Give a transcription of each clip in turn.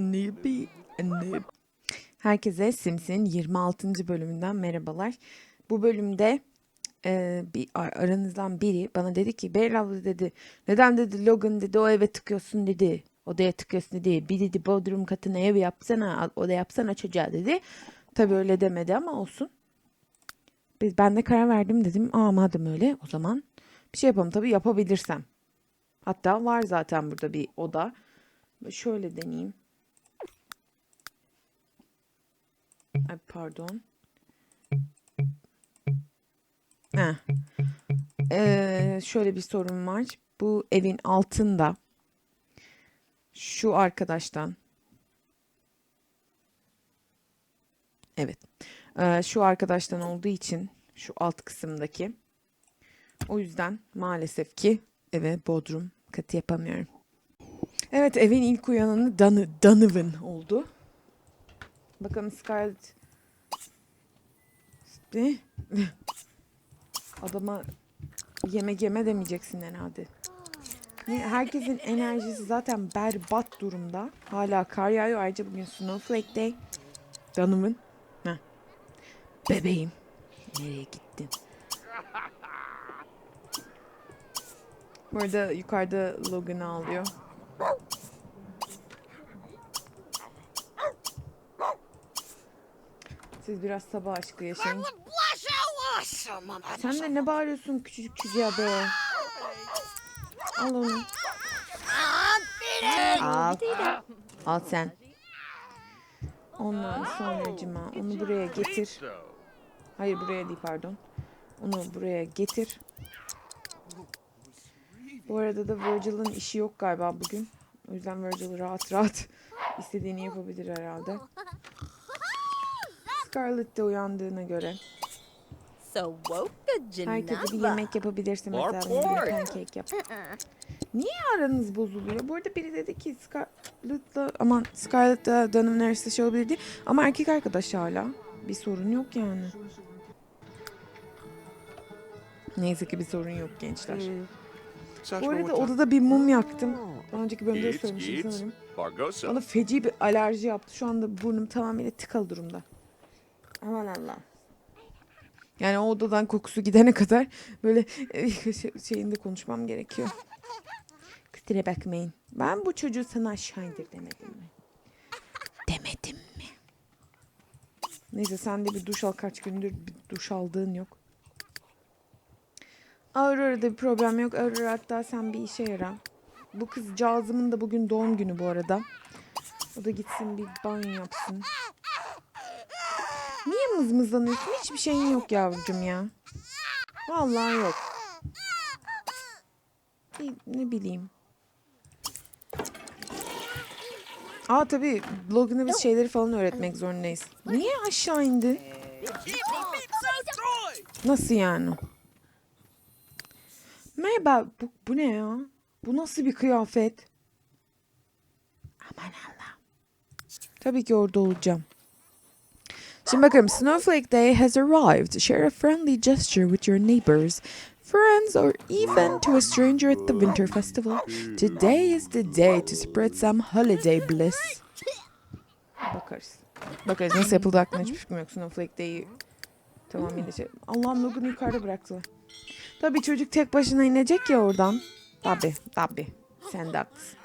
Nibi, nib. Herkese Sims'in 26. bölümünden merhabalar. Bu bölümde e, bir ar- aranızdan biri bana dedi ki Beril abla dedi neden dedi Logan dedi o eve tıkıyorsun dedi. Odaya tıkıyorsun dedi. Bir dedi bodrum katına ev yapsana oda yapsana çocuğa dedi. Tabii öyle demedi ama olsun. Biz, ben de karar verdim dedim. Aa madem öyle o zaman bir şey yapalım tabii yapabilirsem. Hatta var zaten burada bir oda. Şöyle deneyeyim. Ay pardon. Heh. Ee, şöyle bir sorun var. Bu evin altında şu arkadaştan Evet. Ee, şu arkadaştan olduğu için şu alt kısımdaki o yüzden maalesef ki eve bodrum katı yapamıyorum. Evet evin ilk uyananı Dan Donovan oldu. Bakalım Scarlett ne? Adama yemek yeme demeyeceksin herhalde. Herkesin enerjisi zaten berbat durumda. Hala kar yağıyor. Ayrıca bugün Snowflake Day. Donovan. Heh. Bebeğim. Nereye gittin? Bu arada yukarıda Logan'ı ağlıyor. Siz biraz sabah aşkı yaşayın. Sen de ne bağırıyorsun küçücük çocuğa be? Al onu. Al. Al sen. Ondan sonracıma onu buraya getir. Hayır buraya değil pardon. Onu buraya getir. Bu arada da Virgil'ın işi yok galiba bugün. O yüzden Virgil rahat rahat istediğini yapabilir herhalde. Scarlett de uyandığına göre So woke herkese bir yemek yapabilirsin mesela bir pancake yap. Niye aranız bozuluyor? Bu arada biri dedi ki Scarlett'la aman Scarlett'la Donovan arasında şey olabilir diye. Ama erkek arkadaş hala. Bir sorun yok yani. Neyse ki bir sorun yok gençler. Bu arada odada bir mum yaktım. Daha önceki bölümde söylemiştim sanırım. Bana feci bir alerji yaptı. Şu anda burnum tamamıyla tıkalı durumda. Aman Allah. Yani o odadan kokusu gidene kadar böyle eh, şey- şeyinde konuşmam gerekiyor. Kusura bakmayın. Ben bu çocuğu sana aşağı indir demedim mi? Demedim mi? Neyse sen de bir duş al kaç gündür bir duş aldığın yok. Aurora'da bir problem yok. Aurora hatta sen bir işe yara. Bu kızcağızımın da bugün doğum günü bu arada. O da gitsin bir banyo yapsın. Niye mızmızlanıyorsun? Hiçbir şeyin yok yavrucum ya. Vallahi yok. Bir- ne bileyim. Aa tabii Logan'a biz şeyleri falan öğretmek zorundayız. Niye aşağı indi? Nasıl yani? Merhaba bu, bu ne ya? Bu nasıl bir kıyafet? Aman Allah. Tabii ki orada olacağım. Şimdi bakalım. Snowflake Day has arrived. Share a friendly gesture with your neighbors, friends, or even to a stranger at the Winter Festival. Today is the day to spread some holiday bliss. Bakarız. Bakarız nasıl yapıldığı hakkında hiçbir fikrim yok. Snowflake Day'i tamamıyla şey... Allah'ım Logan'ı yukarıda bıraktılar. Tabii çocuk tek başına inecek ya oradan. Tabii tabii. Sen de haklısın.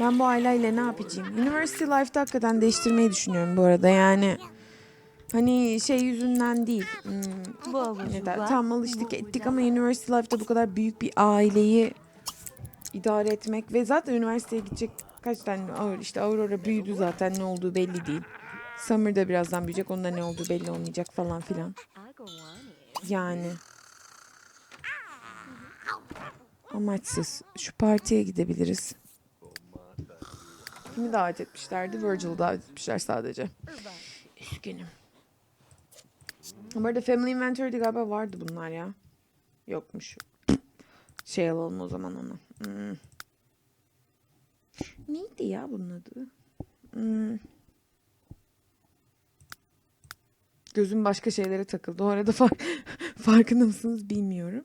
Ben bu aileyle ne yapacağım? University Life'da hakikaten değiştirmeyi düşünüyorum bu arada yani. Hani şey yüzünden değil. Hmm, neden? Tam alıştık ettik ama University Life'da bu kadar büyük bir aileyi idare etmek ve zaten üniversiteye gidecek kaç tane işte Aurora büyüdü zaten ne olduğu belli değil. Summer da birazdan büyüyecek. Onda ne olduğu belli olmayacak falan filan. Yani. Amaçsız. Şu partiye gidebiliriz. Kimi davet etmişlerdi? Virgil'ı davet etmişler sadece. Üzgünüm. Bu arada Family Inventory'de galiba vardı bunlar ya. Yokmuş. Şey alalım o zaman onu. Hmm. Neydi ya bunun adı? Hmm. Gözüm başka şeylere takıldı. O arada fark, farkında mısınız bilmiyorum.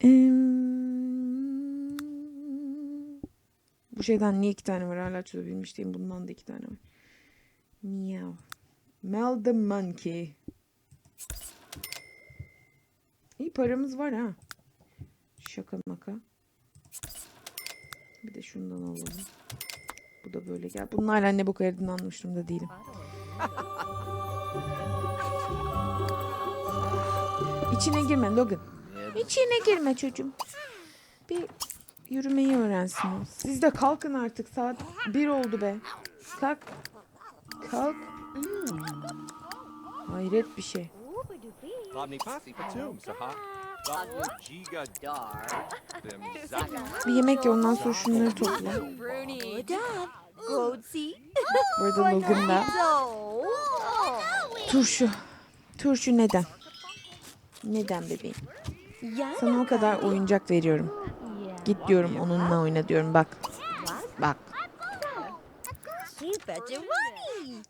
Em, şeyden niye iki tane var hala çözebilmiş değilim. Bundan da iki tane var. Meow. Mel the monkey. İyi paramız var ha. Şaka maka. Bir de şundan alalım. Bu da böyle gel. Bunun hala ne boka yaradığını anlamıştım da değilim. İçine girme Logan. İçine girme çocuğum. Bir yürümeyi öğrensin. Siz de kalkın artık. Saat bir oldu be. Kalk. Kalk. Hayret bir şey. Bir yemek ye ondan sonra şunları topla. Bruni. Dad. Goatsy. Bu arada Logan da. Turşu. Turşu neden? Neden bebeğim? Sana o kadar oyuncak veriyorum. Git diyorum onunla oyna diyorum bak. Bak.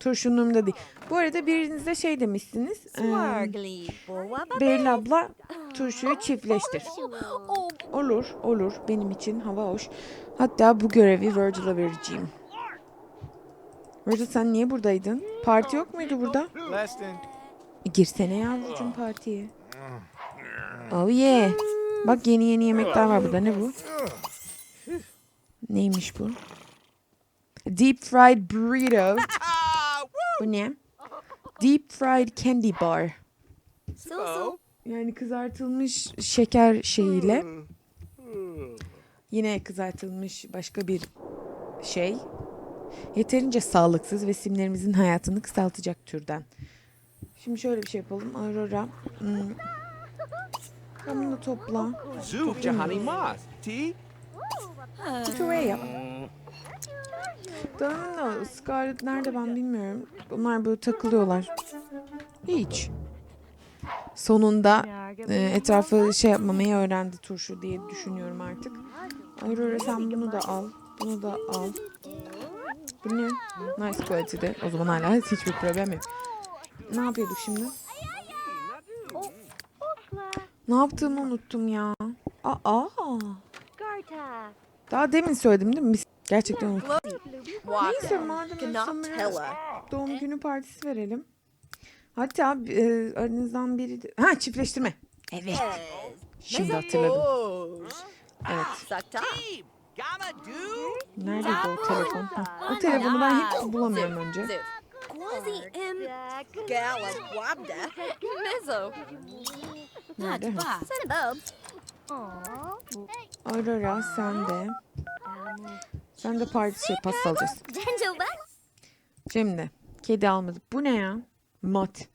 Turşunun umurumda değil. Bu arada biriniz de şey demişsiniz. Boa Beril abla turşuyu çiftleştir. Olur, olur. Benim için hava hoş. Hatta bu görevi Virgil'a vereceğim. Virgil sen niye buradaydın? Parti yok muydu burada? E, girsene yavrucuğum partiye. Oh yeah. Bak yeni yeni yemekler var burada. Ne bu? Neymiş bu? Deep fried burrito. Bu ne? Deep fried candy bar. Yani kızartılmış şeker şeyiyle yine kızartılmış başka bir şey. Yeterince sağlıksız ve simlerimizin hayatını kısaltacak türden. Şimdi şöyle bir şey yapalım. Aurora. Hmm. Bunu topla. Moss. Tea? Git oraya yap. Dana'nın Scarlett nerede ben bilmiyorum. Bunlar böyle takılıyorlar. Hiç. Sonunda e, etrafı şey yapmamayı öğrendi turşu diye düşünüyorum artık. Aurora sen bunu da al. Bunu da al. Bu ne? Nice quality'de. O zaman hala hiçbir problem yok. Ne yapıyorduk şimdi? Ne yaptığımı unuttum ya. Aa. Daha demin söyledim değil mi? Biz gerçekten unuttum. Neyse madem Summer'a doğum günü partisi verelim. Hatta e, aranızdan biri... de- Ha çiftleştirme. Evet. Şimdi hatırladım. Evet. Sakta. Nerede o telefon? Ha, O telefonu ben hiç bulamıyorum önce. Quasi im gala wabda. Mezzo. Nerede? Ha. Send a bub. Aurora sen de. Sen de parti şey pasta alacağız. Şimdi kedi almadık. Bu ne ya? Mat.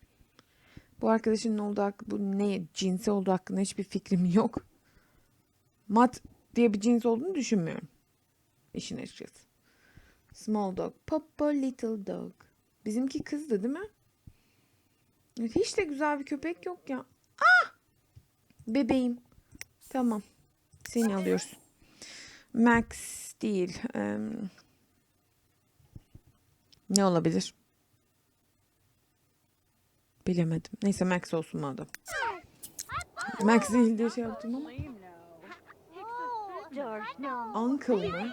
Bu arkadaşının olduğu hakkı, bu ne cinsi olduğu hakkında hiçbir fikrim yok. Mat diye bir cins olduğunu düşünmüyorum. İşin açıkçası. Small dog. Papa little dog. Bizimki kızdı değil mi? Hiç de güzel bir köpek yok ya. Bebeğim. Tamam. Seni alıyoruz. Max değil. em, ne olabilir? Bilemedim. Neyse Max olsun madem. Max değil diye şey yaptım ama. Uncle mı?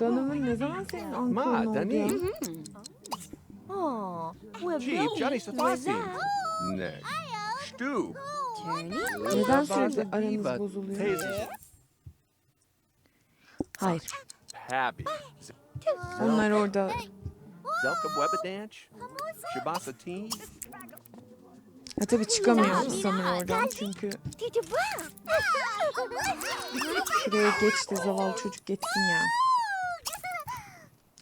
Donovan ne zaman senin uncle'ın Ma, oldu ya? Oh, well, Chief, Johnny Safasi. that? Ne. Stu. Neden sürekli aranız bozuluyor? teyze. Hayır. Onlar orada Zelka Webadanch. Shabasa Teen. Ha tabii çıkamıyor sanırım oradan çünkü şuraya geç de zavallı çocuk geçsin ya.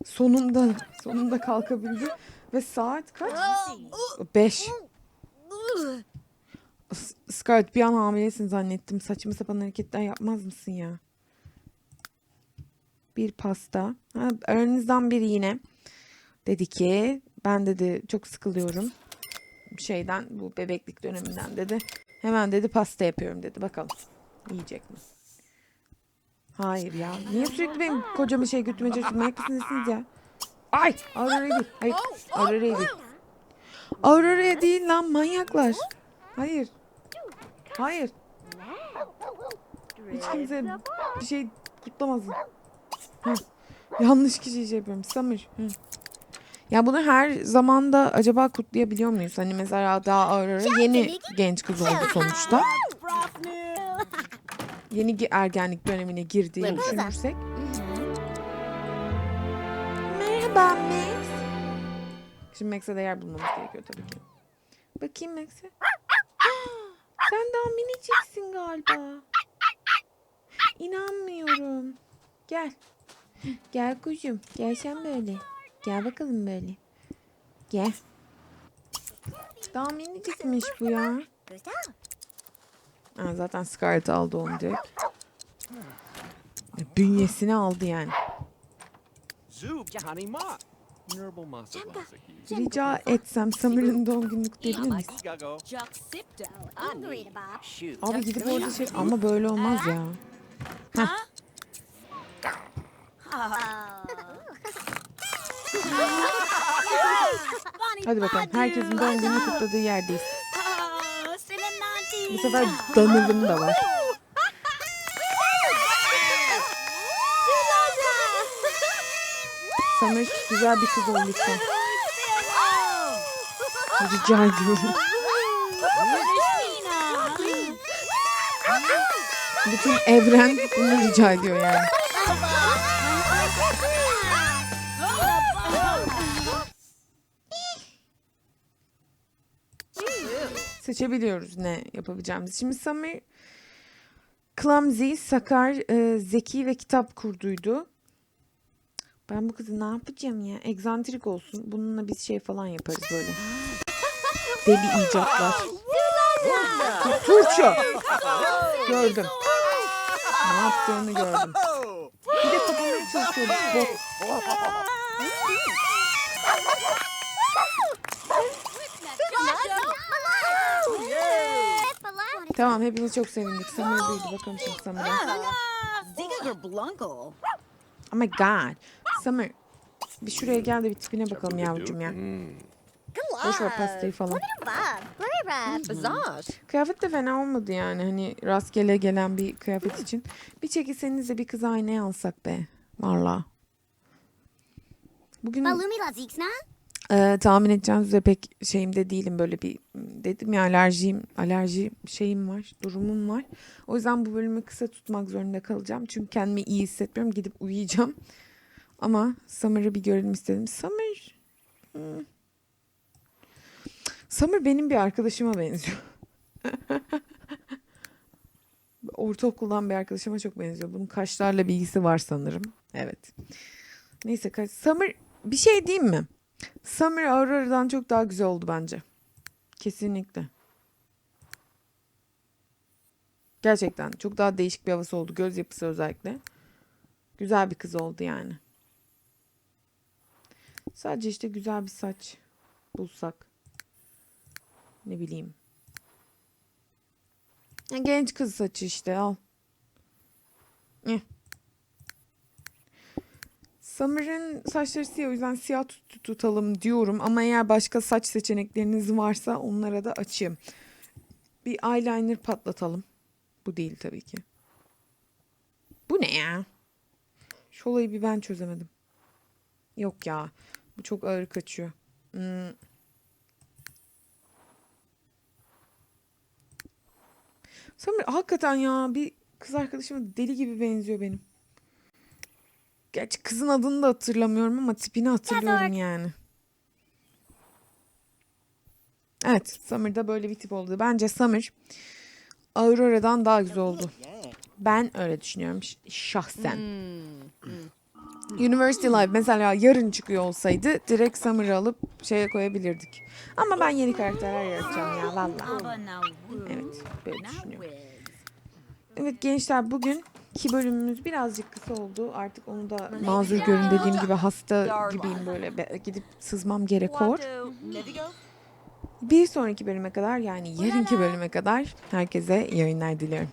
Sonunda sonunda kalkabildi ve saat kaç? 5. Scarlett bir an hamilesin zannettim. Saçma sapan hareketler yapmaz mısın ya? Bir pasta. Ha, aranızdan biri yine dedi ki ben dedi çok sıkılıyorum şeyden bu bebeklik döneminden dedi. Hemen dedi pasta yapıyorum dedi. Bakalım yiyecek mi? Hayır ya. Niye sürekli benim kocamı şey götürmeye çalışıyorsun? Manyak mısınız ya? Ay! Aurora'ya değil. Hayır. Aurora'ya değil. Aurora'ya değil lan manyaklar. Hayır. Hayır. Hiç kimse bir şey kutlamasın. Heh. Yanlış kişiyi şey yapıyorum. Summer. Hı. Ya bunu her zamanda acaba kutlayabiliyor muyuz? Hani mesela daha ara ara yeni genç kız oldu sonuçta. Yeni ergenlik dönemine girdiğini düşünürsek. Merhaba Max. Şimdi Max'e de yer bulmamız gerekiyor tabii ki. Bakayım Max'e. Sen daha miniciksin galiba. İnanmıyorum. Gel. Gel kuzum. Gel sen böyle. Gel bakalım böyle. Gel. Daha minicikmiş bu ya. Ha, zaten Scarlett aldı onu direkt. Bünyesine aldı yani. Zoop, Rica etsem Summer'ın doğum kutlayabilir miyiz? Gago. Abi gidip orada şey ama böyle olmaz ya. Hadi bakalım. Herkesin doğum gününü kutladığı yerdeyiz. Bu sefer Donovan da var. Summer güzel bir kız ol lütfen. Rica ediyorum. Bütün evren bunu rica ediyor yani. Seçebiliyoruz ne yapabileceğimizi. Şimdi Summer clumsy, sakar, e, zeki ve kitap kurduydu. Ben bu kızı ne yapacağım ya? Egzantrik olsun. Bununla biz şey falan yaparız böyle. Deli icatlar. Turşu. Gördüm. Ne yaptığını gördüm. Bir de kafamı çalışıyor. Tamam hepimiz çok sevindik. Summer duydu. Bakalım şimdi Blanco. Oh my god. Summer. Bir şuraya gel de bir tipine bakalım yavrucuğum ya. Boş ver pastayı falan. Bizarre. Kıyafet de fena olmadı yani. Hani rastgele gelen bir kıyafet için. Bir çekilseniz de bir kız aynaya alsak be. Valla. Bugün e, tahmin edeceğiniz üzere pek şeyimde değilim böyle bir dedim ya alerjiyim alerji şeyim var durumum var. O yüzden bu bölümü kısa tutmak zorunda kalacağım. Çünkü kendimi iyi hissetmiyorum gidip uyuyacağım. Ama Summer'ı bir görelim istedim. Summer hmm. Summer benim bir arkadaşıma benziyor. Ortaokuldan bir arkadaşıma çok benziyor. Bunun kaşlarla bir ilgisi var sanırım. Evet. Neyse kaş. Summer bir şey diyeyim mi? Summer Aurora'dan çok daha güzel oldu bence. Kesinlikle. Gerçekten çok daha değişik bir havası oldu. Göz yapısı özellikle. Güzel bir kız oldu yani. Sadece işte güzel bir saç bulsak. Ne bileyim. Genç kız saçı işte al. Eh. Summer'ın saçları siyah o yüzden siyah tut- tutalım diyorum ama eğer başka saç seçenekleriniz varsa onlara da açayım. Bir eyeliner patlatalım. Bu değil tabii ki. Bu ne ya? Şu olayı bir ben çözemedim. Yok ya. Bu çok ağır kaçıyor. Hmm. Summer hakikaten ya bir kız arkadaşıma deli gibi benziyor benim. Gerçi kızın adını da hatırlamıyorum ama tipini hatırlıyorum yani. Evet, Summer'da böyle bir tip oldu. Bence Summer Aurora'dan daha güzel oldu. Ben öyle düşünüyorum şahsen. University Live mesela yarın çıkıyor olsaydı direkt Summer'ı alıp şeye koyabilirdik. Ama ben yeni karakterler yaratacağım ya valla. Evet, böyle düşünüyorum. Evet gençler bugün ki bölümümüz birazcık kısa oldu. Artık onu da mazur görün dediğim gibi hasta gibiyim böyle Be- gidip sızmam gerekiyor. Bir sonraki bölüme kadar yani yarınki bölüme kadar herkese yayınlar diliyorum.